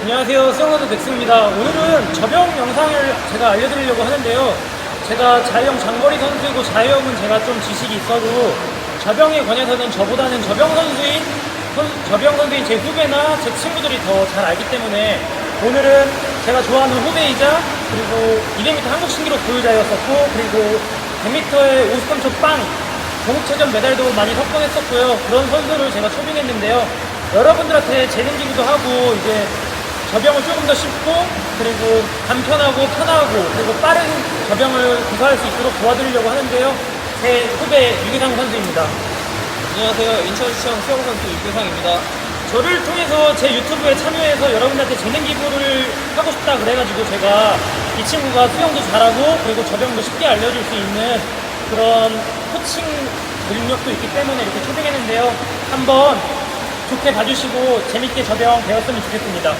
안녕하세요. 수영선수 넥슨입니다. 오늘은 접영 영상을 제가 알려드리려고 하는데요. 제가 자유형 장거리 선수이고 자유형은 제가 좀 지식이 있어도 접영에 관해서는 저보다는 접영 선수인 선- 접영 선수인 제 후배나 제 친구들이 더 잘 알기 때문에 오늘은 제가 좋아하는 후배이자 그리고 200m 한국 신기록 보유자였었고 그리고 100m의 53초 빵 전국체전 메달도 많이 석권했었고요. 그런 선수를 제가 초빙했는데요. 여러분들한테 재능기기도 하고 이제 접영을 조금 더 쉽고 그리고 간편하고 편하고 그리고 빠른 접영을 구사할 수 있도록 도와드리려고 하는데요. 제 후배 유기상 선수입니다. 안녕하세요. 인천시청 수영 선수 육규상입니다. 저를 통해서 제 유튜브에 참여해서 여러분들한테 재능 기부를 하고 싶다 그래가지고 제가 이 친구가 수영도 잘하고 그리고 접영도 쉽게 알려줄 수 있는 그런 코칭 능력도 있기 때문에 이렇게 초빙했는데요. 한번 좋게 봐주시고 재밌게 접영 배웠으면 좋겠습니다.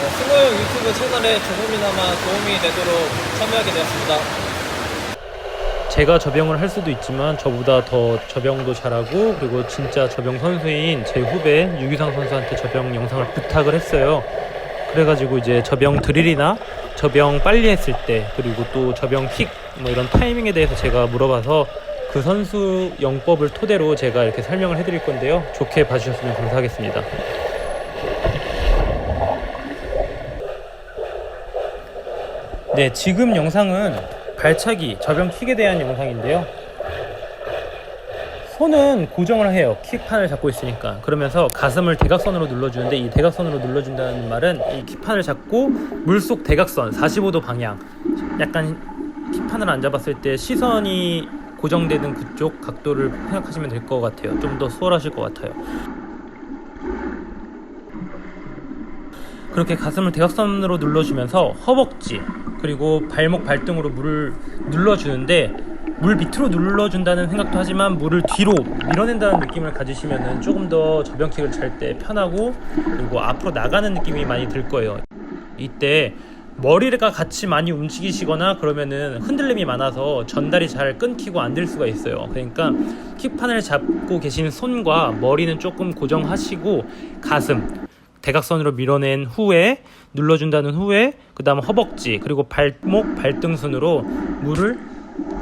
어, 승호형 유튜브 채널에 조금이나마 도움이 되도록 참여하게 되었습니다. 제가 접영을 할 수도 있지만 저보다 더 접영도 잘하고 그리고 진짜 접영 선수인 제 후배 유기상 선수한테 접영 영상을 부탁을 했어요. 그래가지고 이제 접영 드릴이나 접영 빨리 했을 때 그리고 또 접영 킥 뭐 이런 타이밍에 대해서 제가 물어봐서 그 선수 영법을 토대로 제가 이렇게 설명을 해드릴 건데요. 좋게 봐주셨으면 감사하겠습니다. 네, 지금 영상은 발차기, 접영 킥에 대한 영상인데요. 손은 고정을 해요. 킥판을 잡고 있으니까. 그러면서 가슴을 대각선으로 눌러주는데 이 대각선으로 눌러준다는 말은 이 킥판을 잡고 물속 대각선 45도 방향. 약간 킥판을 안 잡았을 때 시선이 고정되는 그쪽 각도를 생각하시면 될 것 같아요. 좀 더 수월하실 것 같아요. 그렇게 가슴을 대각선으로 눌러주면서 허벅지 그리고 발목 발등으로 물을 눌러주는데 물 밑으로 눌러준다는 생각도 하지만 물을 뒤로 밀어낸다는 느낌을 가지시면은 조금 더 저병킥을 찰 때 편하고 그리고 앞으로 나가는 느낌이 많이 들 거예요. 이때 머리가 같이 많이 움직이시거나 그러면은 흔들림이 많아서 전달이 잘 끊기고 안 될 수가 있어요. 그러니까 킥판을 잡고 계신 손과 머리는 조금 고정하시고 가슴 대각선으로 밀어낸 후에 눌러준다는 후에 그 다음 허벅지 그리고 발목 발등 순으로 물을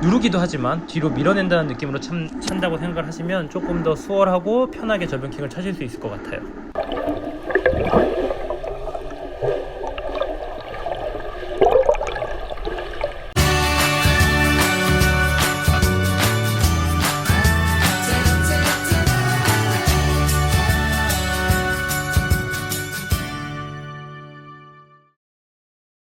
누르기도 하지만 뒤로 밀어낸다는 느낌으로 참, 찬다고 생각을 하시면 조금 더 수월하고 편하게 저변킥을 차실 수 있을 것 같아요.